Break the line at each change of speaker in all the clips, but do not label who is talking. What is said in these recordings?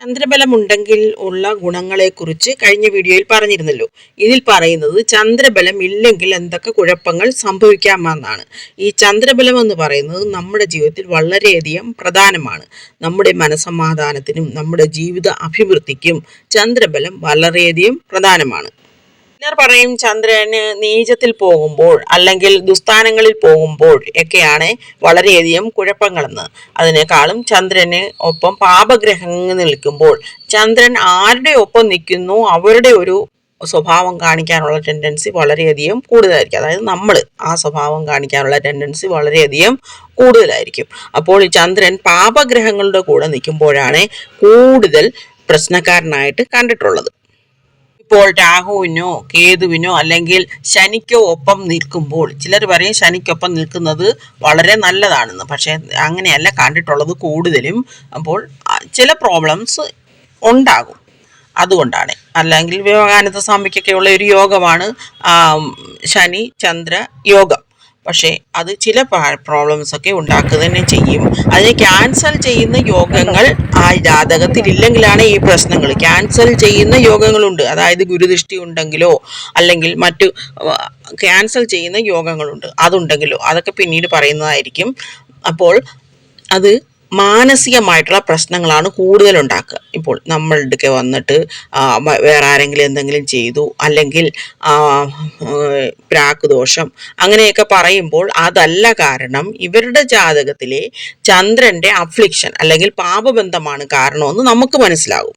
ചന്ദ്രബലമുണ്ടെങ്കിൽ ഉള്ള ഗുണങ്ങളെക്കുറിച്ച് കഴിഞ്ഞ വീഡിയോയിൽ പറഞ്ഞിരുന്നല്ലോ. ഇതിൽ പറയുന്നത് ചന്ദ്രബലം ഇല്ലെങ്കിൽ എന്തൊക്കെ കുഴപ്പങ്ങൾ സംഭവിക്കാമെന്നാണ്. ഈ ചന്ദ്രബലം എന്ന് പറയുന്നത് നമ്മുടെ ജീവിതത്തിൽ വളരെയധികം പ്രധാനമാണ്. നമ്മുടെ മനസമാധാനത്തിനും നമ്മുടെ ജീവിത അഭിവൃദ്ധിക്കും ചന്ദ്രബലം വളരെയധികം പ്രധാനമാണ്. ചിലർ പറയും ചന്ദ്രന് നീചത്തിൽ പോകുമ്പോൾ അല്ലെങ്കിൽ ദുസ്ഥാനങ്ങളിൽ പോകുമ്പോൾ ഒക്കെയാണ് വളരെയധികം കുഴപ്പങ്ങളെന്ന്. അതിനേക്കാളും ചന്ദ്രന് ഒപ്പം പാപഗ്രഹങ്ങൾ നിൽക്കുമ്പോൾ ചന്ദ്രൻ ആരുടെ ഒപ്പം നിൽക്കുന്നു അവരുടെ ഒരു സ്വഭാവം കാണിക്കാനുള്ള ടെൻഡൻസി വളരെയധികം കൂടുതലായിരിക്കും. അതായത് നമ്മൾ ആ സ്വഭാവം കാണിക്കാനുള്ള ടെൻഡൻസി വളരെയധികം കൂടുതലായിരിക്കും. അപ്പോൾ ചന്ദ്രൻ പാപഗ്രഹങ്ങളുടെ കൂടെ നിൽക്കുമ്പോഴാണ് കൂടുതൽ പ്രശ്നക്കാരനായിട്ട് കണ്ടിട്ടുള്ളത്. ഇപ്പോൾ രാഹുവിനോ കേതുവിനോ അല്ലെങ്കിൽ ശനിക്കോ ഒപ്പം നിൽക്കുമ്പോൾ ചിലർ പറയും ശനിക്കൊപ്പം നിൽക്കുന്നത് വളരെ നല്ലതാണെന്ന്. പക്ഷേ അങ്ങനെയല്ല കണ്ടിട്ടുള്ളത് കൂടുതലും. അപ്പോൾ ചില പ്രോബ്ലംസ് ഉണ്ടാകും. അതുകൊണ്ടാണ്. അല്ലെങ്കിൽ വിവേകാനന്ദ സ്വാമിക്കൊക്കെയുള്ള ഒരു യോഗമാണ് ശനി ചന്ദ്ര യോഗം. പക്ഷേ അത് ചില പ്രോബ്ലംസ് ഒക്കെ ഉണ്ടാക്കുക തന്നെ ചെയ്യും. അതിനെ ക്യാൻസൽ ചെയ്യുന്ന യോഗങ്ങൾ ആ ജാതകത്തിൽ ഇല്ലെങ്കിലാണ് ഈ പ്രശ്നങ്ങൾ. ക്യാൻസൽ ചെയ്യുന്ന യോഗങ്ങളുണ്ട്. അതായത് ഗുരുദൃഷ്ടി ഉണ്ടെങ്കിലോ അല്ലെങ്കിൽ മറ്റു ക്യാൻസൽ ചെയ്യുന്ന യോഗങ്ങളുണ്ട്. അതുണ്ടെങ്കിലോ. അതൊക്കെ പിന്നീട് പറയുന്നതായിരിക്കും. അപ്പോൾ അത് മാനസികമായിട്ടുള്ള പ്രശ്നങ്ങളാണ് കൂടുതൽ ഉണ്ടാക്കുക ഇപ്പോൾ നമ്മളുടെ വന്നിട്ട് വേറെ ആരെങ്കിലും എന്തെങ്കിലും ചെയ്തു അല്ലെങ്കിൽ പ്രാക്ക് ദോഷം അങ്ങനെയൊക്കെ പറയുമ്പോൾ അതല്ല കാരണം ഇവരുടെ ജാതകത്തിലെ ചന്ദ്രന്റെ അഫ്ലിക്ഷൻ അല്ലെങ്കിൽ പാപബന്ധമാണ് കാരണമെന്ന് നമുക്ക് മനസ്സിലാകും.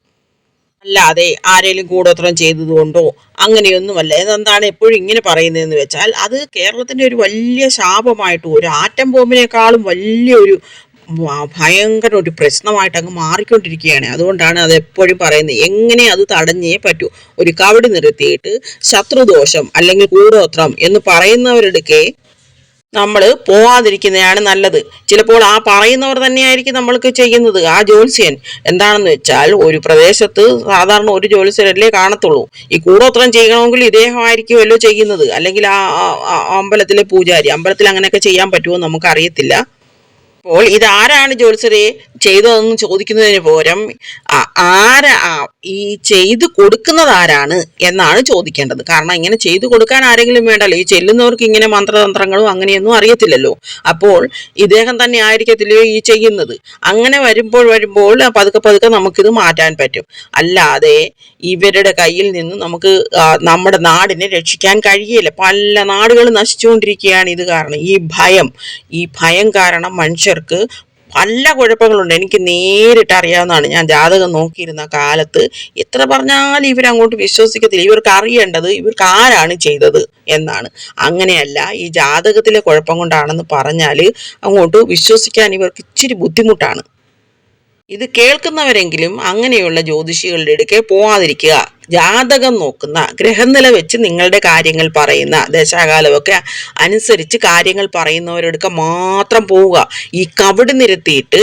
അല്ലാതെ ആരെങ്കിലും കൂടോത്രം ചെയ്തതുകൊണ്ടോ അങ്ങനെയൊന്നുമല്ല. ഇതെന്താണ് എപ്പോഴും ഇങ്ങനെ പറയുന്നതെന്ന് വെച്ചാൽ അത് കേരളത്തിന്റെ ഒരു വലിയ ശാപമായിട്ട് ഒരു ആറ്റം ബോംബിനേക്കാളും വലിയൊരു ഭയങ്കര ഒരു പ്രശ്നമായിട്ട് അങ്ങ് മാറിക്കൊണ്ടിരിക്കുകയാണ്. അതുകൊണ്ടാണ് അത് എപ്പോഴും പറയുന്നത് എങ്ങനെ അത് തടഞ്ഞേ പറ്റൂ? ഒരു കവടി നിർത്തിയിട്ട് ശത്രുദോഷം അല്ലെങ്കിൽ കൂടോത്രം എന്ന് പറയുന്നവരുടെ നമ്മൾ പോവാതിരിക്കുന്നതാണ് നല്ലത്. ചിലപ്പോൾ ആ പറയുന്നവർ തന്നെയായിരിക്കും നമ്മൾക്ക് ചെയ്യുന്നത് ആ ജോത്സ്യൻ എന്താണെന്ന് വെച്ചാൽ ഒരു പ്രദേശത്ത് സാധാരണ ഒരു ജോത്സ്യനല്ലേ കാണത്തുള്ളൂ. ഈ കൂടോത്രം ചെയ്യണമെങ്കിൽ ഇദ്ദേഹമായിരിക്കുമല്ലോ ചെയ്യുന്നത്. അല്ലെങ്കിൽ ആ അമ്പലത്തിലെ പൂജാരി അമ്പലത്തിൽ അങ്ങനെയൊക്കെ ചെയ്യാൻ പറ്റുമോ നമുക്കറിയത്തില്ല. അപ്പോൾ ഇതാരാണ് ജ്യോത്സ്യരെ ചെയ്തതെന്ന് ചോദിക്കുന്നതിന് പകരം ആരാ ഈ ചെയ്തു കൊടുക്കുന്നത് ആരാണ് എന്നാണ് ചോദിക്കേണ്ടത്. കാരണം ഇങ്ങനെ ചെയ്തു കൊടുക്കാൻ ആരെങ്കിലും വേണ്ടല്ലോ? ഈ ചെല്ലുന്നവർക്ക് ഇങ്ങനെ മന്ത്രതന്ത്രങ്ങളും അങ്ങനെയൊന്നും അറിയത്തില്ലല്ലോ. അപ്പോൾ ഇദ്ദേഹം തന്നെ ആയിരിക്കത്തില്ലയോ ഈ ചെയ്യുന്നത്? അങ്ങനെ വരുമ്പോൾ വരുമ്പോൾ പതുക്കെ പതുക്കെ നമുക്കിത് മാറ്റാൻ പറ്റും. അല്ലാതെ ഇവരുടെ കയ്യിൽ നിന്ന് നമുക്ക് നമ്മുടെ നാടിനെ രക്ഷിക്കാൻ കഴിയില്ല. പല നാടുകൾ നശിച്ചുകൊണ്ടിരിക്കുകയാണ് ഇത് കാരണം. ഈ ഭയം ഈ ഭയം കാരണം മനുഷ്യർക്ക് പല കുഴപ്പങ്ങളുണ്ട്. എനിക്ക് നേരിട്ട് അറിയാവുന്നതാണ്. ഞാൻ ജാതകം നോക്കിയിരുന്ന കാലത്ത് എത്ര പറഞ്ഞാലും ഇവരങ്ങോട്ട് വിശ്വസിക്കത്തില്ല. ഇവർക്ക് അറിയേണ്ടത് ഇവർക്ക് ആരാണ് ചെയ്തത് എന്നാണ്. അങ്ങനെയല്ല ഈ ജാതകത്തിലെ കുഴപ്പം കൊണ്ടാണെന്ന് പറഞ്ഞാൽ അങ്ങോട്ട് വിശ്വസിക്കാൻ ഇവർക്ക് ഇച്ചിരി ബുദ്ധിമുട്ടാണ്. ഇത് കേൾക്കുന്നവരെങ്കിലും അങ്ങനെയുള്ള ജ്യോതിഷികളുടെ അടുക്കെ പോവാതിരിക്കുക. ജാതകം നോക്കുന്ന ഗ്രഹനില വെച്ച് നിങ്ങളുടെ കാര്യങ്ങൾ പറയുന്ന ദശാകാലമൊക്കെ അനുസരിച്ച് കാര്യങ്ങൾ പറയുന്നവരെടുക്ക മാത്രം പോവുക. ഈ കവിട് നിരത്തിയിട്ട്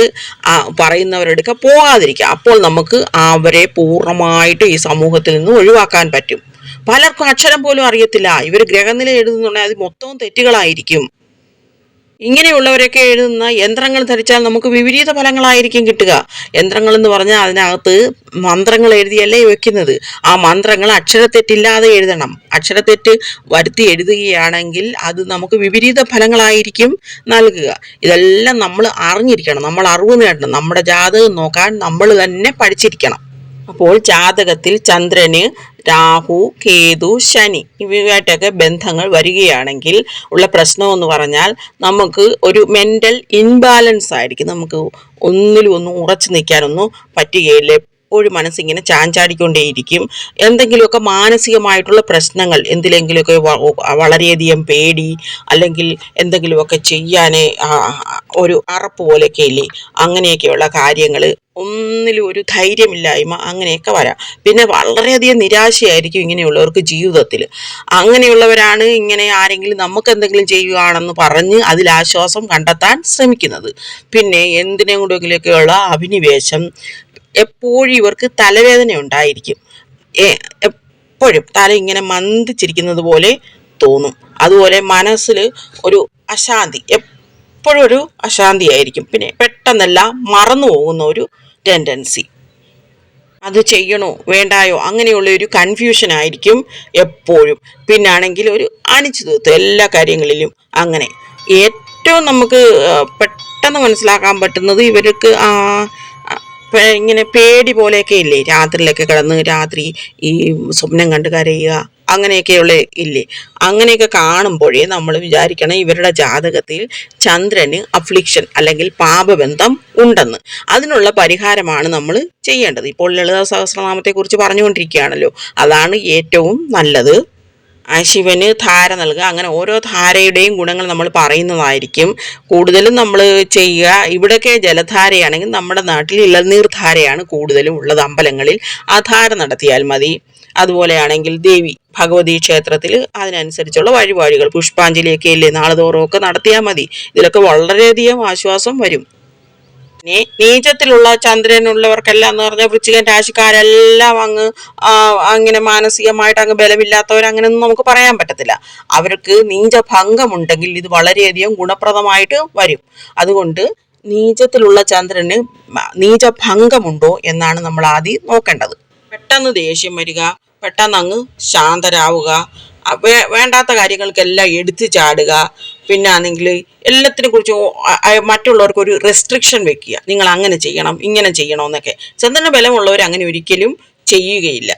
പറയുന്നവരെടുക്ക പോകാതിരിക്കുക അപ്പോൾ നമുക്ക് അവരെ പൂർണമായിട്ട് ഈ സമൂഹത്തിൽ നിന്ന് ഒഴിവാക്കാൻ പറ്റും. പലർക്കും അക്ഷരം പോലും അറിയത്തില്ല. ഇവർ ഗ്രഹനില എഴുതുന്നുണ്ടെങ്കിൽ അത് മൊത്തവും തെറ്റുകളായിരിക്കും. ഇങ്ങനെയുള്ളവരൊക്കെ എഴുതുന്ന യന്ത്രങ്ങൾ ധരിച്ചാൽ നമുക്ക് വിപരീത ഫലങ്ങളായിരിക്കും കിട്ടുക. യന്ത്രങ്ങൾ എന്ന് പറഞ്ഞാൽ അതിനകത്ത് മന്ത്രങ്ങൾ എഴുതിയല്ലേ വെക്കുന്നത്. ആ മന്ത്രങ്ങൾ അക്ഷരത്തെറ്റില്ലാതെ എഴുതണം. അക്ഷരത്തെറ്റ് വരുത്തി എഴുതുകയാണെങ്കിൽ അത് നമുക്ക് വിപരീത ഫലങ്ങളായിരിക്കും നൽകുക. ഇതെല്ലാം നമ്മൾ അറിഞ്ഞിരിക്കണം. നമ്മൾ അറിവ് നേടണം. നമ്മുടെ ജാതകം നോക്കാൻ നമ്മൾ തന്നെ പഠിച്ചിരിക്കണം. അപ്പോൾ ജാതകത്തിൽ ചന്ദ്രന് രാഹു കേതു ശനി ഇവയായിട്ടൊക്കെ ബന്ധങ്ങൾ വരികയാണെങ്കിൽ ഉള്ള പ്രശ്നം എന്ന് പറഞ്ഞാൽ നമുക്ക് ഒരു മെന്റൽ ഇൻബാലൻസ് ആയിരിക്കും. നമുക്ക് ഒന്നിലും ഒന്നും ഉറച്ചു നിൽക്കാനൊന്നും പറ്റുകയില്ല. എപ്പോഴും മനസ്സിങ്ങനെ ചാഞ്ചാടിക്കൊണ്ടേയിരിക്കും. എന്തെങ്കിലുമൊക്കെ മാനസികമായിട്ടുള്ള പ്രശ്നങ്ങൾ എന്തിലെങ്കിലുമൊക്കെ വളരെയധികം പേടി അല്ലെങ്കിൽ എന്തെങ്കിലുമൊക്കെ ചെയ്യാൻ ഒരു അറപ്പ് പോലെയൊക്കെ ഇല്ലേ അങ്ങനെയൊക്കെയുള്ള കാര്യങ്ങൾ ഒന്നിലും ഒരു ധൈര്യമില്ലായ്മ അങ്ങനെയൊക്കെ വരാം. പിന്നെ വളരെയധികം നിരാശയായിരിക്കും ഇങ്ങനെയുള്ളവർക്ക് ജീവിതത്തിൽ അങ്ങനെയുള്ളവരാണ് ഇങ്ങനെ ആരെങ്കിലും നമുക്ക് എന്തെങ്കിലും ചെയ്യുകയാണെന്ന് പറഞ്ഞ് അതിൽ ആശ്വാസം കണ്ടെത്താൻ ശ്രമിക്കുന്നത്. പിന്നെ എന്തിനെങ്കിലുമൊക്കെയുള്ള അഭിനിവേശം എപ്പോഴും ഇവർക്ക് തലവേദന ഉണ്ടായിരിക്കും. എപ്പോഴും തല ഇങ്ങനെ മന്ദിച്ചിരിക്കുന്നത് പോലെ തോന്നും. അതുപോലെ മനസ്സിൽ ഒരു അശാന്തി എപ്പോഴും ഒരു അശാന്തി ആയിരിക്കും. പിന്നെ പെട്ടെന്നെല്ലാം മറന്നു പോകുന്ന ഒരു ടെൻഡൻസി അത് ചെയ്യണോ വേണ്ടായോ അങ്ങനെയുള്ള ഒരു കൺഫ്യൂഷൻ ആയിരിക്കും എപ്പോഴും. പിന്നാണെങ്കിൽ ഒരു അനിശ്ചിതത്വം എല്ലാ കാര്യങ്ങളിലും അങ്ങനെ. ഏറ്റവും നമുക്ക് പെട്ടെന്ന് മനസ്സിലാക്കാൻ പറ്റുന്നത് ഇവർക്ക് ഇങ്ങനെ പേടി പോലെയൊക്കെ ഇല്ലേ? രാത്രിയിലൊക്കെ കിടന്ന് രാത്രി ഈ സ്വപ്നം കണ്ട് കരയുക അങ്ങനെയൊക്കെയുള്ള ഇല്ലേ? അങ്ങനെയൊക്കെ കാണുമ്പോഴേ നമ്മൾ വിചാരിക്കണം ഇവരുടെ ജാതകത്തിൽ ചന്ദ്രന് അഫ്ലിക്ഷൻ അല്ലെങ്കിൽ പാപബന്ധം ഉണ്ടെന്ന്. അതിനുള്ള പരിഹാരമാണ് നമ്മൾ ചെയ്യേണ്ടത്. ഇപ്പോൾ ലളിത സഹസ്രനാമത്തെക്കുറിച്ച് പറഞ്ഞുകൊണ്ടിരിക്കുകയാണല്ലോ. അതാണ് ഏറ്റവും നല്ലത്. ശിവന് ധാര നൽകുക. അങ്ങനെ ഓരോ ധാരയുടെയും ഗുണങ്ങൾ നമ്മൾ പറയുന്നതായിരിക്കും. കൂടുതലും നമ്മൾ ചെയ്യുക ഇവിടെയൊക്കെ ജലധാരയാണെങ്കിൽ നമ്മുടെ നാട്ടിൽ ഇളനീർ ധാരയാണ് കൂടുതലും ഉള്ളത് അമ്പലങ്ങളിൽ. ആ ധാര നടത്തിയാൽ മതി. അതുപോലെയാണെങ്കിൽ ദേവി ഭഗവതി ക്ഷേത്രത്തിൽ അതിനനുസരിച്ചുള്ള വഴിപാടുകൾ പുഷ്പാഞ്ജലിയൊക്കെ ഇല്ലേ? നാളുതോറും ഒക്കെ നടത്തിയാൽ മതി. ഇതിലൊക്കെ വളരെയധികം ആശ്വാസം വരും. പിന്നെ നീചത്തിലുള്ള ചന്ദ്രനുള്ളവർക്കെല്ലാം എന്ന് പറഞ്ഞാൽ വൃശ്ചികൻ രാശിക്കാരെല്ലാം അങ്ങ് അങ്ങനെ മാനസികമായിട്ട് അങ്ങ് ബലമില്ലാത്തവർ അങ്ങനെയൊന്നും നമുക്ക് പറയാൻ പറ്റത്തില്ല. അവർക്ക് നീച ഭംഗമുണ്ടെങ്കിൽ ഇത് വളരെയധികം ഗുണപ്രദമായിട്ട് വരും. അതുകൊണ്ട് നീചത്തിലുള്ള ചന്ദ്രന് നീച ഭംഗമുണ്ടോ എന്നാണ് നമ്മൾ ആദ്യം നോക്കേണ്ടത്. പെട്ടെന്ന് ദേഷ്യം വരിക പെട്ടെന്ന് അങ്ങ് ശാന്തരാവുക വേണ്ടാത്ത കാര്യങ്ങൾക്കെല്ലാം എടുത്തു ചാടുക പിന്നെ ആണെങ്കിൽ എല്ലാത്തിനെ കുറിച്ച് മറ്റുള്ളവർക്ക് ഒരു റെസ്ട്രിക്ഷൻ വെക്കുക. നിങ്ങൾ അങ്ങനെ ചെയ്യണം ഇങ്ങനെ ചെയ്യണമെന്നൊക്കെ ചന്ദ്രന് ബലമുള്ളവർ അങ്ങനെ ഒരിക്കലും ചെയ്യുകയില്ല.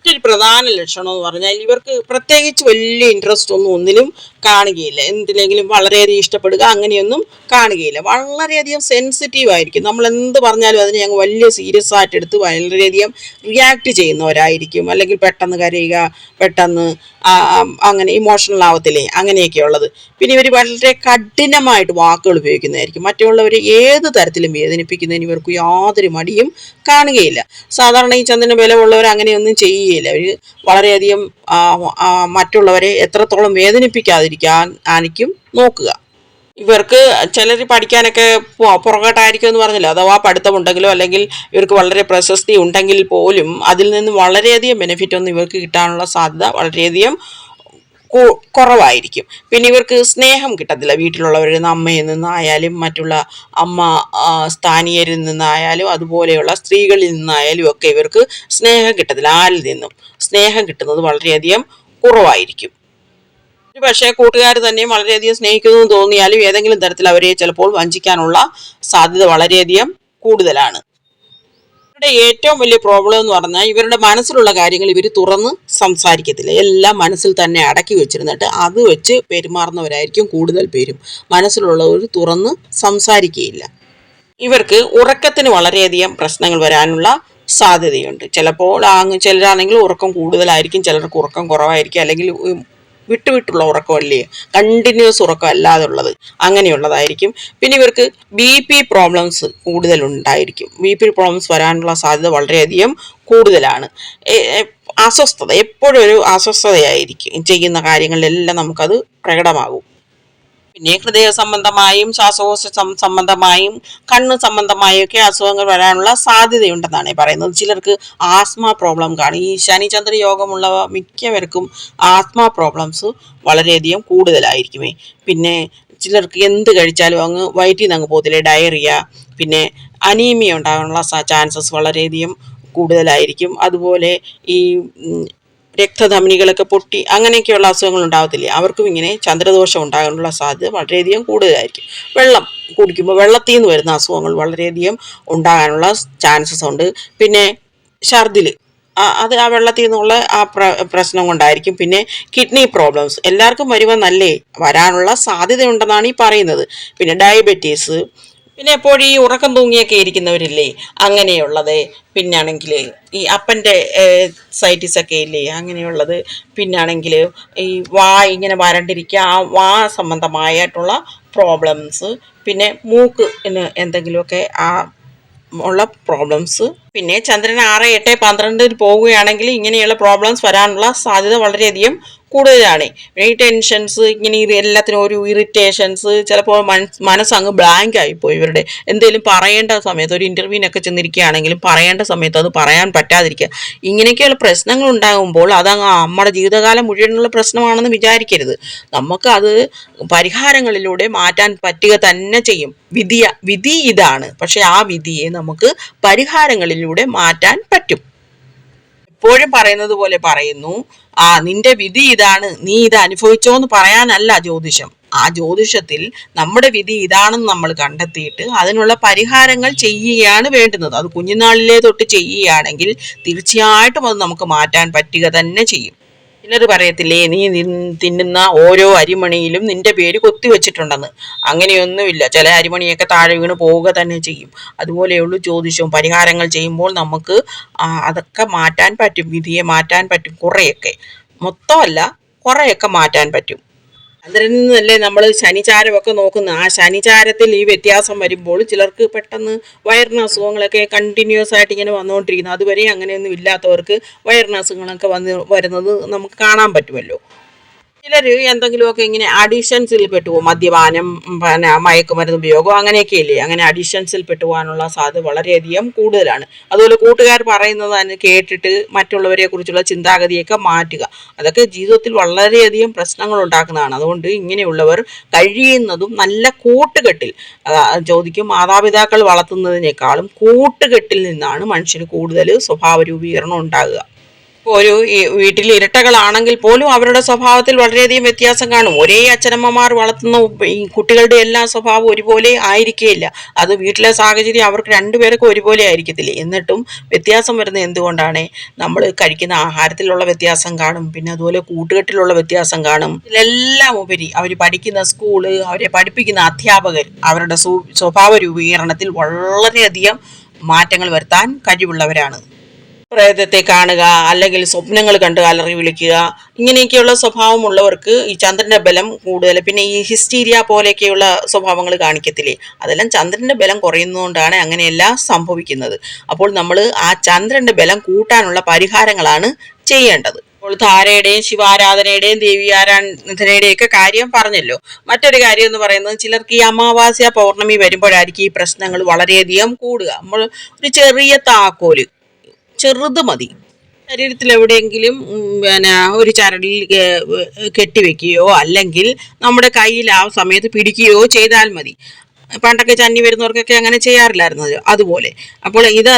മറ്റൊരു പ്രധാന ലക്ഷണം എന്ന് പറഞ്ഞാൽ ഇവർക്ക് പ്രത്യേകിച്ച് വലിയ ഇൻട്രസ്റ്റ് ഒന്നും ഒന്നിലും കാണുകയില്ല. എന്തിനെങ്കിലും വളരെയധികം ഇഷ്ടപ്പെടുക അങ്ങനെയൊന്നും കാണുകയില്ല. വളരെയധികം സെൻസിറ്റീവ് ആയിരിക്കും. നമ്മൾ എന്ത് പറഞ്ഞാലും അതിനെ ഞങ്ങൾ വലിയ സീരിയസ് ആയിട്ട് എടുത്ത് വളരെയധികം റിയാക്ട് ചെയ്യുന്നവരായിരിക്കും. അല്ലെങ്കിൽ പെട്ടെന്ന് കരയുക പെട്ടെന്ന് അങ്ങനെ ഇമോഷണൽ ആവത്തില്ലേ? അങ്ങനെയൊക്കെ ഉള്ളത് പിന്നെ ഇവർ വളരെ കഠിനമായിട്ട് വാക്കുകൾ ഉപയോഗിക്കുന്നതായിരിക്കും. മറ്റുള്ളവരെ ഏത് തരത്തിലും വേദനിപ്പിക്കുന്നതിന് ഇവർക്ക് യാതൊരു മടിയും കാണുകയില്ല. സാധാരണ ഈ ചന്ദ്രന് ബലമുള്ളവർ അങ്ങനെയൊന്നും ചെയ്യുകയില്ല അവർ വളരെയധികം മറ്റുള്ളവരെ എത്രത്തോളം വേദനിപ്പിക്കാതിരിക്കാൻ ആനിക്കും നോക്കുക. ഇവർക്ക് ചിലർ പഠിക്കാനൊക്കെ പുറകോട്ടായിരിക്കും എന്ന് പറഞ്ഞില്ല? അഥവാ പഠിത്തമുണ്ടെങ്കിലോ അല്ലെങ്കിൽ ഇവർക്ക് വളരെ പ്രശസ്തി ഉണ്ടെങ്കിൽ പോലും അതിൽ നിന്ന് വളരെയധികം ബെനിഫിറ്റ് ഒന്നും ഇവർക്ക് കിട്ടാനുള്ള സാധ്യത വളരെയധികം കുറവായിരിക്കും. പിന്നെ ഇവർക്ക് സ്നേഹം കിട്ടത്തില്ല. വീട്ടിലുള്ളവരിൽ നിന്ന് അമ്മയിൽ നിന്നായാലും മറ്റുള്ള അമ്മ സ്ഥാനീയരിൽ നിന്നായാലും അതുപോലെയുള്ള സ്ത്രീകളിൽ നിന്നായാലും ഒക്കെ ഇവർക്ക് സ്നേഹം കിട്ടത്തില്ല. ആരിൽ നിന്നും സ്നേഹം കിട്ടുന്നത് വളരെയധികം കുറവായിരിക്കും. പക്ഷേ കൂട്ടുകാർ തന്നെ വളരെയധികം സ്നേഹിക്കുന്നു തോന്നിയാലും ഏതെങ്കിലും തരത്തിൽ അവരെ ചിലപ്പോൾ വഞ്ചിക്കാനുള്ള സാധ്യത വളരെയധികം കൂടുതലാണ്. ഇവരുടെ ഏറ്റവും വലിയ പ്രോബ്ലം എന്ന് പറഞ്ഞാൽ ഇവരുടെ മനസ്സിലുള്ള കാര്യങ്ങൾ ഇവർ തുറന്ന് സംസാരിക്കത്തില്ല. എല്ലാം മനസ്സിൽ തന്നെ അടക്കി വെച്ചിരുന്നിട്ട് അത് വെച്ച് പെരുമാറുന്നവരായിരിക്കും കൂടുതൽ പേരും. മനസ്സിലുള്ളവർ തുറന്ന് സംസാരിക്കുകയില്ല. ഇവർക്ക് ഉറക്കത്തിന് വളരെയധികം പ്രശ്നങ്ങൾ വരാനുള്ള സാധ്യതയുണ്ട്. ചിലപ്പോൾ ചിലരാണെങ്കിൽ ഉറക്കം കൂടുതലായിരിക്കും ചിലർക്ക് ഉറക്കം കുറവായിരിക്കും അല്ലെങ്കിൽ വിട്ടുവിട്ടുള്ള ഉറക്കമല്ലേ കണ്ടിന്യൂസ് ഉറക്കം അല്ലാതെ ഉള്ളത് അങ്ങനെയുള്ളതായിരിക്കും. പിന്നെ ഇവർക്ക് ബി പി പ്രോബ്ലംസ് കൂടുതലുണ്ടായിരിക്കും. ബി പി പ്രോബ്ലംസ് വരാനുള്ള സാധ്യത വളരെയധികം കൂടുതലാണ്. അസ്വസ്ഥത എപ്പോഴും ഒരു അസ്വസ്ഥതയായിരിക്കും. ചെയ്യുന്ന കാര്യങ്ങളിലെല്ലാം നമുക്കത് പ്രകടമാകും. പിന്നെ ഹൃദയ സംബന്ധമായും ശ്വാസകോശ സംബന്ധമായും കണ്ണ് സംബന്ധമായും ഒക്കെ അസുഖങ്ങൾ വരാനുള്ള സാധ്യതയുണ്ടെന്നാണ് പറയുന്നത്. ചിലർക്ക് ആസ്മ പ്രോബ്ലം കാണും. ഈ ശനിചന്ദ്ര യോഗമുള്ളവ മിക്കവർക്കും ആസ്മ പ്രോബ്ലംസ് വളരെയധികം കൂടുതലായിരിക്കുമേ. പിന്നെ ചിലർക്ക് എന്ത് കഴിച്ചാലും അങ്ങ് വയറ്റിൽ നിന്ന് അങ്ങ് പോകത്തില്ലേ. ഡയറിയ പിന്നെ അനീമിയ ഉണ്ടാകാനുള്ള ചാൻസസ് വളരെയധികം കൂടുതലായിരിക്കും. അതുപോലെ ഈ രക്തധമനികളൊക്കെ പൊട്ടി അങ്ങനെയൊക്കെയുള്ള അസുഖങ്ങൾ ഉണ്ടാകത്തില്ലേ അവർക്കും ഇങ്ങനെ ചന്ദ്രദോഷം ഉണ്ടാകാനുള്ള സാധ്യത വളരെയധികം കൂടുതലായിരിക്കും. വെള്ളം കുടിക്കുമ്പോൾ വെള്ളത്തിൽ നിന്ന് വരുന്ന അസുഖങ്ങൾ വളരെയധികം ഉണ്ടാകാനുള്ള ചാൻസസ് ഉണ്ട്. പിന്നെ ഛർദിൽ അത് ആ വെള്ളത്തിൽ നിന്നുള്ള ആ പ്ര പ്രശ്നം കൊണ്ടായിരിക്കും. പിന്നെ കിഡ്നി പ്രോബ്ലംസ് എല്ലാവർക്കും വരുമ്പോൾ നല്ലേ വരാനുള്ള സാധ്യതയുണ്ടെന്നാണ് ഈ പറയുന്നത്. പിന്നെ ഡയബറ്റീസ് പിന്നെ എപ്പോഴും ഈ ഉറക്കം തൂങ്ങിയൊക്കെ ഇരിക്കുന്നവരില്ലേ അങ്ങനെയുള്ളത്. പിന്നാണെങ്കിൽ ഈ അപ്പന്റെ സൈറ്റിസൊക്കെ ഇല്ലേ അങ്ങനെയുള്ളത്. പിന്നാണെങ്കിൽ ഈ വാ ഇങ്ങനെ വരണ്ടിരിക്കുക ആ വാ സംബന്ധമായിട്ടുള്ള പ്രോബ്ലംസ് പിന്നെ മൂക്ക് എന്തെങ്കിലുമൊക്കെ ആ ഉള്ള പ്രോബ്ലംസ് പിന്നെ ചന്ദ്രൻ ആറ് എട്ട് പന്ത്രണ്ടിൽ പോവുകയാണെങ്കിൽ ഇങ്ങനെയുള്ള പ്രോബ്ലംസ് വരാനുള്ള സാധ്യത വളരെയധികം കൂടുതലാണ്. പിന്നെ ഈ ടെൻഷൻസ് ഇങ്ങനെ എല്ലാത്തിനും ഒരു ഇറിറ്റേഷൻസ് ചിലപ്പോൾ മനസ് മനസ്സങ്ങ് ബ്ലാങ്ക് ആയിപ്പോയി ഇവരുടെ. എന്തെങ്കിലും പറയേണ്ട സമയത്ത് ഒരു ഇന്റർവ്യൂവിനൊക്കെ ചെന്നിരിക്കുകയാണെങ്കിലും പറയേണ്ട സമയത്ത് അത് പറയാൻ പറ്റാതിരിക്കുക. ഇങ്ങനെയൊക്കെയുള്ള പ്രശ്നങ്ങൾ ഉണ്ടാകുമ്പോൾ അതങ്ങ് നമ്മുടെ ജീവിതകാലം മുഴുവനുള്ള പ്രശ്നമാണെന്ന് വിചാരിക്കരുത്. നമുക്ക് അത് പരിഹാരങ്ങളിലൂടെ മാറ്റാൻ പറ്റുക തന്നെ ചെയ്യും. വിധിയ വിധി ഇതാണ്. പക്ഷെ ആ വിധിയെ നമുക്ക് പരിഹാരങ്ങളിൽ പരിഹാരങ്ങളിലൂടെ മാറ്റാൻ പറ്റും. എപ്പോഴും പറയുന്നത് പോലെ പറയുന്നു ആ നിന്റെ വിധി ഇതാണ് നീ ഇത് അനുഭവിച്ചോ എന്ന് പറയാനല്ല ജ്യോതിഷം. ആ ജ്യോതിഷത്തിൽ നമ്മുടെ വിധി ഇതാണെന്ന് നമ്മൾ കണ്ടെത്തിയിട്ട് അതിനുള്ള പരിഹാരങ്ങൾ ചെയ്യുകയാണ് വേണ്ടുന്നത്. അത് കുഞ്ഞുനാളിലെ തൊട്ട് ചെയ്യുകയാണെങ്കിൽ തീർച്ചയായിട്ടും അത് നമുക്ക് മാറ്റാൻ പറ്റുക തന്നെ ചെയ്യും. ചിലർ പറയത്തില്ലേ? നീ തിന്നുന്ന ഓരോ അരിമണിയിലും നിന്റെ പേര് കൊത്തിവെച്ചിട്ടുണ്ടെന്ന് അങ്ങനെയൊന്നുമില്ല. ചില അരിമണിയൊക്കെ താഴെ വീണ് പോവുക തന്നെ ചെയ്യും. അതുപോലെയുള്ളൂ ജ്യോതിഷവും. പരിഹാരങ്ങൾ ചെയ്യുമ്പോൾ നമുക്ക് അതൊക്കെ മാറ്റാൻ പറ്റും. വിധിയെ മാറ്റാൻ പറ്റും. കുറേയൊക്കെ. മൊത്തമല്ല കുറേയൊക്കെ മാറ്റാൻ പറ്റും. അതിൽ നിന്നല്ലേ നമ്മൾ ശനിചാരമൊക്കെ നോക്കുന്നത്. ആ ശനിചാരത്തിൽ ഈ വ്യത്യാസം വരുമ്പോൾ ചിലർക്ക് പെട്ടെന്ന് വയറിന് അസുഖങ്ങളൊക്കെ കണ്ടിന്യൂസ് ആയിട്ട് ഇങ്ങനെ വന്നുകൊണ്ടിരിക്കുന്നു അതുവരെ അങ്ങനെയൊന്നും ഇല്ലാത്തവർക്ക് വയറിന് അസുഖങ്ങളൊക്കെ വന്ന് വരുന്നത് നമുക്ക് കാണാൻ പറ്റുമല്ലോ. ചിലർ എന്തെങ്കിലുമൊക്കെ ഇങ്ങനെ അഡീഷൻസിൽ പെട്ടുപോകും. മദ്യപാനം പിന്നെ മയക്കുമരുന്ന് ഉപയോഗം അങ്ങനെയൊക്കെ ഇല്ലേ അങ്ങനെ അഡീഷൻസിൽ പെട്ടുപോകാനുള്ള സാധ്യത വളരെയധികം കൂടുതലാണ്. അതുപോലെ കൂട്ടുകാർ പറയുന്നത് അതിന് കേട്ടിട്ട് മറ്റുള്ളവരെ കുറിച്ചുള്ള ചിന്താഗതിയൊക്കെ മാറ്റുക. അതൊക്കെ ജീവിതത്തിൽ വളരെയധികം പ്രശ്നങ്ങൾ ഉണ്ടാക്കുന്നതാണ്. അതുകൊണ്ട് ഇങ്ങനെയുള്ളവർ കഴിയുന്നതും നല്ല കൂട്ടുകെട്ടിൽ ചോദിക്കും മാതാപിതാക്കൾ വളർത്തുന്നതിനേക്കാളും കൂട്ടുകെട്ടിൽ നിന്നാണ് മനുഷ്യന് കൂടുതൽ സ്വഭാവ രൂപീകരണം ഉണ്ടാകുക. ഇപ്പോൾ ഒരു വീട്ടിൽ ഇരട്ടകളാണെങ്കിൽ പോലും അവരുടെ സ്വഭാവത്തിൽ വളരെയധികം വ്യത്യാസം കാണും. ഒരേ അച്ഛനമ്മമാർ വളർത്തുന്ന കുട്ടികളുടെ എല്ലാ സ്വഭാവം ഒരുപോലെ ആയിരിക്കുകയില്ല അത് വീട്ടിലെ സാഹചര്യം അവർക്ക് രണ്ടുപേർക്കും ഒരുപോലെ ആയിരിക്കത്തില്ല. എന്നിട്ടും വ്യത്യാസം വരുന്നത് എന്തുകൊണ്ടാണ്? നമ്മൾ കഴിക്കുന്ന ആഹാരത്തിലുള്ള വ്യത്യാസം കാണും. പിന്നെ അതുപോലെ കൂട്ടുകെട്ടിലുള്ള വ്യത്യാസം കാണും. ഇതിലെല്ലാം ഉപരി അവർ പഠിക്കുന്ന സ്കൂൾ അവരെ പഠിപ്പിക്കുന്ന അധ്യാപകർ അവരുടെ സ്വഭാവ രൂപീകരണത്തിൽ വളരെയധികം മാറ്റങ്ങൾ വരുത്താൻ കഴിവുള്ളവരാണ്. പ്രേതത്തെ കാണുക അല്ലെങ്കിൽ സ്വപ്നങ്ങൾ കണ്ട് അലറി വിളിക്കുക ഇങ്ങനെയൊക്കെയുള്ള സ്വഭാവമുള്ളവർക്ക് ഈ ചന്ദ്രന്റെ ബലം കൂടുതൽ. പിന്നെ ഈ ഹിസ്റ്റീരിയ പോലെയൊക്കെയുള്ള സ്വഭാവങ്ങൾ കാണിക്കത്തില്ലേ? അതെല്ലാം ചന്ദ്രന്റെ ബലം കുറയുന്നതുകൊണ്ടാണ് അങ്ങനെയെല്ലാം സംഭവിക്കുന്നത്. അപ്പോൾ നമ്മൾ ആ ചന്ദ്രന്റെ ബലം കൂട്ടാനുള്ള പരിഹാരങ്ങളാണ് ചെയ്യേണ്ടത്. അപ്പോൾ ധാരയുടെയും ശിവാരാധനയുടെയും ദേവി ആരാധനയുടെയും ഒക്കെ കാര്യം പറഞ്ഞല്ലോ. മറ്റൊരു കാര്യം എന്ന് പറയുന്നത് ചിലർക്ക് ഈ അമാവാസ്യ പൗർണമി വരുമ്പോഴായിരിക്കും ഈ പ്രശ്നങ്ങൾ വളരെയധികം കൂടുക. നമ്മൾ ഒരു ചെറിയ താക്കോൽ ചെറുത് മതി. ശരീരത്തിൽ എവിടെയെങ്കിലും പിന്നെ ഒരു ചരടിൽ കെട്ടിവെക്കുകയോ അല്ലെങ്കിൽ നമ്മുടെ കയ്യിൽ ആ സമയത്ത് പിടിക്കുകയോ ചെയ്താൽ മതി. പണ്ടൊക്കെ ചന്നി വരുന്നവർക്കൊക്കെ അങ്ങനെ ചെയ്യാറില്ലായിരുന്നത് അതുപോലെ. അപ്പോൾ ഇത്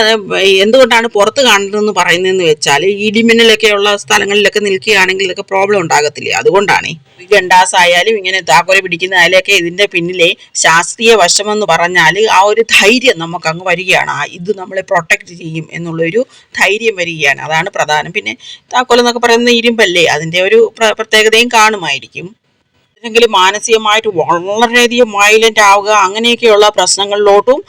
എന്തുകൊണ്ടാണ് പുറത്ത് കാണുന്നതെന്ന് പറയുന്നതെന്ന് വെച്ചാൽ ഇടിമിന്നലൊക്കെ ഉള്ള സ്ഥലങ്ങളിലൊക്കെ നിൽക്കുകയാണെങ്കിൽ ഇതൊക്കെ പ്രോബ്ലം ഉണ്ടാകത്തില്ലേ? അതുകൊണ്ടാണ്. ഈ ഗണ്ടാസ് ഇങ്ങനെ താക്കോല പിടിക്കുന്നതിലൊക്കെ ഇതിന്റെ പിന്നിലെ ശാസ്ത്രീയ വശമെന്ന് പറഞ്ഞാൽ ആ ഒരു ധൈര്യം നമുക്ക് അങ്ങ് വരികയാണ് ഇത് നമ്മളെ പ്രൊട്ടക്റ്റ് ചെയ്യും എന്നുള്ളൊരു ധൈര്യം വരികയാണ്. അതാണ് പ്രധാനം. പിന്നെ താക്കോലെന്നൊക്കെ എന്നൊക്കെ പറയുന്നത് ഇരുമ്പല്ലേ? അതിന്റെ ഒരു പ്രത്യേകതയും കാണുമായിരിക്കും. അല്ലെങ്കിൽ മാനസികമായിട്ട് വളരെയധികം വയലന്റ് ആവുക അങ്ങനെയൊക്കെയുള്ള പ്രശ്നങ്ങളിലോട്ടും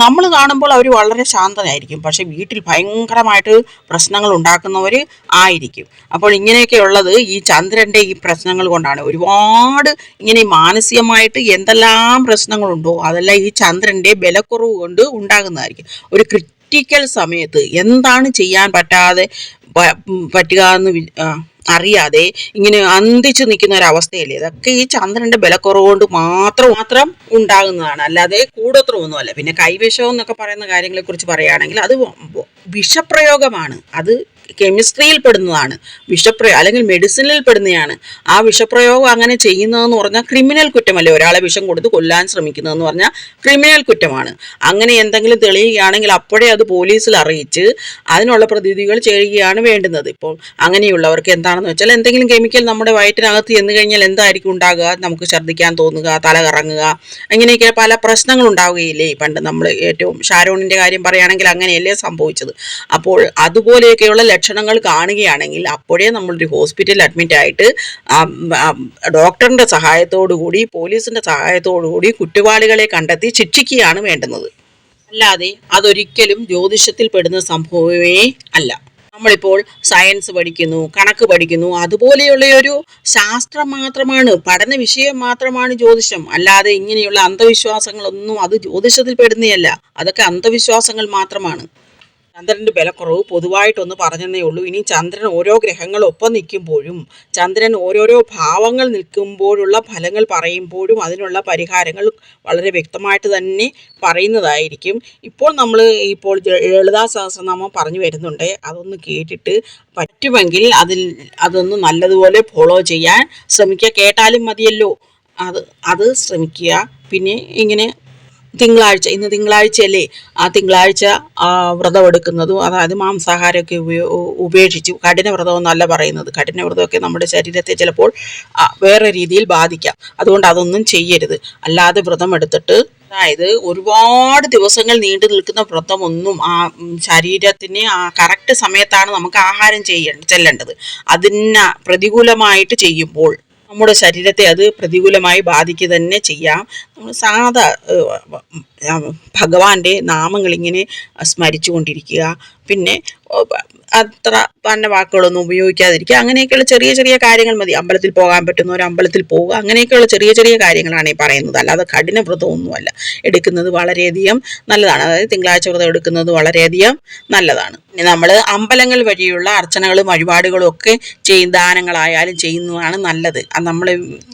നമ്മൾ കാണുമ്പോൾ അവർ വളരെ ശാന്തനായിരിക്കും. പക്ഷേ വീട്ടിൽ ഭയങ്കരമായിട്ട് പ്രശ്നങ്ങൾ ഉണ്ടാക്കുന്നവർ ആയിരിക്കും. അപ്പോൾ ഇങ്ങനെയൊക്കെ ഉള്ളത് ഈ ചന്ദ്രന്റെ ഈ പ്രശ്നങ്ങൾ കൊണ്ടാണ്. ഒരുപാട് ഇങ്ങനെ മാനസികമായിട്ട് എന്തെല്ലാം പ്രശ്നങ്ങളുണ്ടോ അതെല്ലാം ഈ ചന്ദ്രന്റെ ബലക്കുറവ് കൊണ്ട് ഉണ്ടാകുന്നതായിരിക്കും. ഒരു ക്രിറ്റിക്കൽ സമയത്ത് എന്താണ് ചെയ്യാൻ പറ്റാതെ പറ്റുക എന്ന് അറിയാതെ ഇങ്ങനെ അന്തിച്ചു നിൽക്കുന്ന ഒരു അവസ്ഥയല്ലേ ഇതൊക്കെ ഈ ചന്ദ്രന്റെ ബലക്കുറവ് കൊണ്ട് മാത്രം മാത്രം ഉണ്ടാകുന്നതാണ്. അല്ലാതെ കൂടത്രമൊന്നുമല്ല. പിന്നെ കൈവിഷം എന്നൊക്കെ പറയുന്ന കാര്യങ്ങളെ കുറിച്ച് പറയുകയാണെങ്കിൽ അത് വിഷപ്രയോഗമാണ്. അത് കെമിസ്ട്രിയിൽ പെടുന്നതാണ് വിഷപ്രയോഗം അല്ലെങ്കിൽ മെഡിസിനിൽ പെടുന്നതാണ് ആ വിഷപ്രയോഗം അങ്ങനെ ചെയ്യുന്നതെന്ന് പറഞ്ഞാൽ ക്രിമിനൽ കുറ്റമല്ലേ ഒരാളെ വിഷം കൊടുത്ത് കൊല്ലാൻ ശ്രമിക്കുന്നതെന്ന് പറഞ്ഞാൽ ക്രിമിനൽ കുറ്റമാണ്. അങ്ങനെ എന്തെങ്കിലും തെളിയുകയാണെങ്കിൽ അപ്പോഴേ അത് പോലീസിൽ അറിയിച്ച് അതിനുള്ള പ്രതിവിധികൾ ചെയ്യുകയാണ് വേണ്ടുന്നത്. ഇപ്പോൾ അങ്ങനെയുള്ളവർക്ക് എന്താണെന്ന് വെച്ചാൽ എന്തെങ്കിലും കെമിക്കൽ നമ്മുടെ വയറ്റിനകത്ത് ചെന്ന് കഴിഞ്ഞാൽ എന്തായിരിക്കും ഉണ്ടാകുക? നമുക്ക് ഛർദ്ദിക്കാൻ തോന്നുക തല കറങ്ങുക അങ്ങനെയൊക്കെ പല പ്രശ്നങ്ങൾ ഉണ്ടാവുകയില്ലേ? പണ്ട് നമ്മൾ ഏറ്റവും ഷാരോണിന്റെ കാര്യം പറയുകയാണെങ്കിൽ അങ്ങനെയല്ലേ സംഭവിച്ചത്. അപ്പോൾ അതുപോലെയൊക്കെയുള്ള ലക്ഷണങ്ങൾ കാണുകയാണെങ്കിൽ അപ്പോഴേ നമ്മളൊരു ഹോസ്പിറ്റലിൽ അഡ്മിറ്റ് ആയിട്ട് ഡോക്ടറിന്റെ കൂടി പോലീസിന്റെ കൂടി കുറ്റവാളികളെ കണ്ടെത്തി ശിക്ഷിക്കുകയാണ് വേണ്ടുന്നത്. അല്ലാതെ അതൊരിക്കലും ജ്യോതിഷത്തിൽ പെടുന്ന സംഭവമേ അല്ല. നമ്മളിപ്പോൾ സയൻസ് പഠിക്കുന്നു കണക്ക് പഠിക്കുന്നു അതുപോലെയുള്ള ഒരു ശാസ്ത്രം മാത്രമാണ് പഠന വിഷയം മാത്രമാണ് ജ്യോതിഷം. അല്ലാതെ ഇങ്ങനെയുള്ള അന്ധവിശ്വാസങ്ങളൊന്നും അത് ജ്യോതിഷത്തിൽ പെടുന്നതല്ല. അതൊക്കെ അന്ധവിശ്വാസങ്ങൾ മാത്രമാണ്. ചന്ദ്രന്റെ ബലക്കുറവ് പൊതുവായിട്ടൊന്ന് പറഞ്ഞതേ ഉള്ളൂ ഇനി ചന്ദ്രൻ ഓരോ ഗ്രഹങ്ങൾ ഒപ്പം നിൽക്കുമ്പോഴും ചന്ദ്രൻ ഓരോരോ ഭാവങ്ങൾ നിൽക്കുമ്പോഴുള്ള ഫലങ്ങൾ പറയുമ്പോഴും അതിനുള്ള പരിഹാരങ്ങൾ വളരെ വ്യക്തമായിട്ട് തന്നെ പറയുന്നതായിരിക്കും. ഇപ്പോൾ നമ്മൾ ഇപ്പോൾ ലളിതാ സഹസ്രനാമം പറഞ്ഞു വരുന്നുണ്ട്. അതൊന്ന് കേട്ടിട്ട് പറ്റുമെങ്കിൽ അതിൽ അതൊന്ന് നല്ലതുപോലെ ഫോളോ ചെയ്യാൻ ശ്രമിക്കുക. കേട്ടാലും മതിയല്ലോ. അത് അത് ശ്രമിക്കുക. പിന്നെ ഇങ്ങനെ തിങ്കളാഴ്ച ഇന്ന് തിങ്കളാഴ്ചയല്ലേ? ആ തിങ്കളാഴ്ച വ്രതമെടുക്കുന്നതും അതായത് മാംസാഹാരമൊക്കെ ഉപേക്ഷിച്ചു. കഠിന എന്നല്ല പറയുന്നത്. കഠിന വ്രതമൊക്കെ നമ്മുടെ ശരീരത്തെ ചിലപ്പോൾ വേറെ രീതിയിൽ ബാധിക്കാം. അതുകൊണ്ട് അതൊന്നും ചെയ്യരുത്. അല്ലാതെ വ്രതം എടുത്തിട്ട് അതായത് ഒരുപാട് ദിവസങ്ങൾ നീണ്ടു നിൽക്കുന്ന വ്രതമൊന്നും ആ ശരീരത്തിന് ആ കറക്റ്റ് സമയത്താണ് നമുക്ക് ആഹാരം ചെയ്യേണ്ടത് ചെല്ലേണ്ടത്. അതിന് പ്രതികൂലമായിട്ട് ചെയ്യുമ്പോൾ നമ്മുടെ ശരീരത്തെ അത് പ്രതികൂലമായി ബാധിക്കുക തന്നെ ചെയ്യാം. നമ്മൾ സാധാ ഭഗവാന്റെ നാമങ്ങൾ ഇങ്ങനെ സ്മരിച്ചുകൊണ്ടിരിക്കുക. പിന്നെ അത്ര തന്നെ വാക്കുകളൊന്നും ഉപയോഗിക്കാതിരിക്കുക. അങ്ങനെയൊക്കെയുള്ള ചെറിയ ചെറിയ കാര്യങ്ങൾ മതി. അമ്പലത്തിൽ പോകാൻ പറ്റുന്ന ഒരു അമ്പലത്തിൽ പോവുക. അങ്ങനെയൊക്കെയുള്ള ചെറിയ ചെറിയ കാര്യങ്ങളാണ് ഈ പറയുന്നത്. അല്ലാതെ കഠിന വ്രതമൊന്നുമല്ല എടുക്കുന്നത് വളരെയധികം നല്ലതാണ്. അതായത് തിങ്കളാഴ്ച വ്രതം എടുക്കുന്നത് വളരെയധികം നല്ലതാണ്. ഇനി നമ്മൾ അമ്പലങ്ങൾ വഴിയുള്ള അർച്ചനകളും വഴിപാടുകളും ഒക്കെ ചെയ്യും. ദാനങ്ങളായാലും ചെയ്യുന്നതാണ് നല്ലത്. അത് നമ്മൾ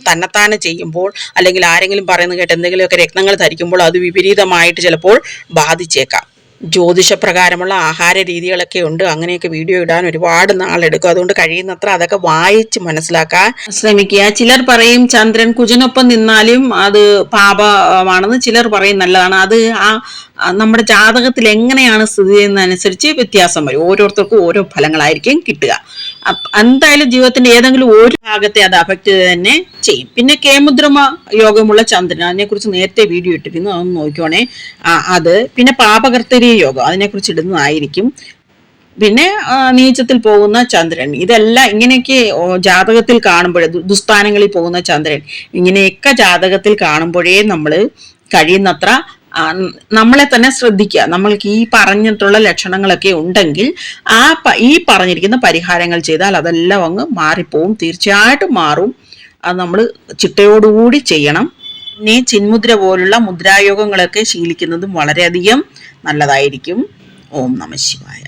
തന്നെത്താനെ ചെയ്യുമ്പോൾ അല്ലെങ്കിൽ ആരെങ്കിലും പറയുന്നത് കേട്ട് എന്തെങ്കിലുമൊക്കെ രക്തങ്ങൾ ധരിക്കുമ്പോൾ അത് വിപരീതമായിട്ട് ചിലപ്പോൾ ബാധിച്ചേക്കാം. ജ്യോതിഷപ്രകാരമുള്ള ആഹാര രീതികളൊക്കെ ഉണ്ട്. അങ്ങനെയൊക്കെ വീഡിയോ ഇടാൻ ഒരുപാട് നാളെടുക്കും. അതുകൊണ്ട് കഴിയുന്നത്ര അതൊക്കെ വായിച്ച് മനസ്സിലാക്കാൻ ശ്രമിക്കുക. ചിലർ പറയും ചന്ദ്രൻ കുജനൊപ്പം നിന്നാലും അത് പാപമാണെന്ന് ചിലർ പറയും നല്ലതാണ്. അത് ആ നമ്മുടെ ജാതകത്തിൽ എങ്ങനെയാണ് സ്ഥിതി ചെയ്യുന്നതനുസരിച്ച് വ്യത്യാസം വരും. ഓരോരുത്തർക്കും ഓരോ ഫലങ്ങളായിരിക്കും കിട്ടുക. എന്തായാലും ജീവിതത്തിന്റെ ഏതെങ്കിലും ഒരു ഭാഗത്തെ അത് അഫക്റ്റ് തന്നെ ചെയ്യും. പിന്നെ കേമുദ്രമ യോഗമുള്ള ചന്ദ്രൻ അതിനെക്കുറിച്ച് നേരത്തെ വീഡിയോ ഇട്ടിരുന്നു. അതൊന്ന് നോക്കിക്കോണേ. അത് പിന്നെ പാപകർത്തരീയ യോഗം അതിനെക്കുറിച്ച് ഇടുന്നതായിരിക്കും. പിന്നെ നീച്ചത്തിൽ പോകുന്ന ചന്ദ്രൻ ഇതെല്ലാം ഇങ്ങനെയൊക്കെ ജാതകത്തിൽ കാണുമ്പോഴേ ദുസ്ഥാനങ്ങളിൽ പോകുന്ന ചന്ദ്രൻ ഇങ്ങനെയൊക്കെ ജാതകത്തിൽ കാണുമ്പോഴേ നമ്മൾ കഴിയുന്നത്ര നമ്മളെ തന്നെ ശ്രദ്ധിക്കുക. നമ്മൾക്ക് ഈ പറഞ്ഞിട്ടുള്ള ലക്ഷണങ്ങളൊക്കെ ഉണ്ടെങ്കിൽ ആ ഈ പറഞ്ഞിരിക്കുന്ന പരിഹാരങ്ങൾ ചെയ്താൽ അതെല്ലാം അങ്ങ് മാറിപ്പോവും. തീർച്ചയായിട്ടും മാറും. അത് നമ്മൾ ചിട്ടയോടുകൂടി ചെയ്യണം. പിന്നെ ചിന്മുദ്ര പോലുള്ള മുദ്രായോഗങ്ങളൊക്കെ ശീലിക്കുന്നതും വളരെയധികം നല്ലതായിരിക്കും. ഓം നമ ശിവായ.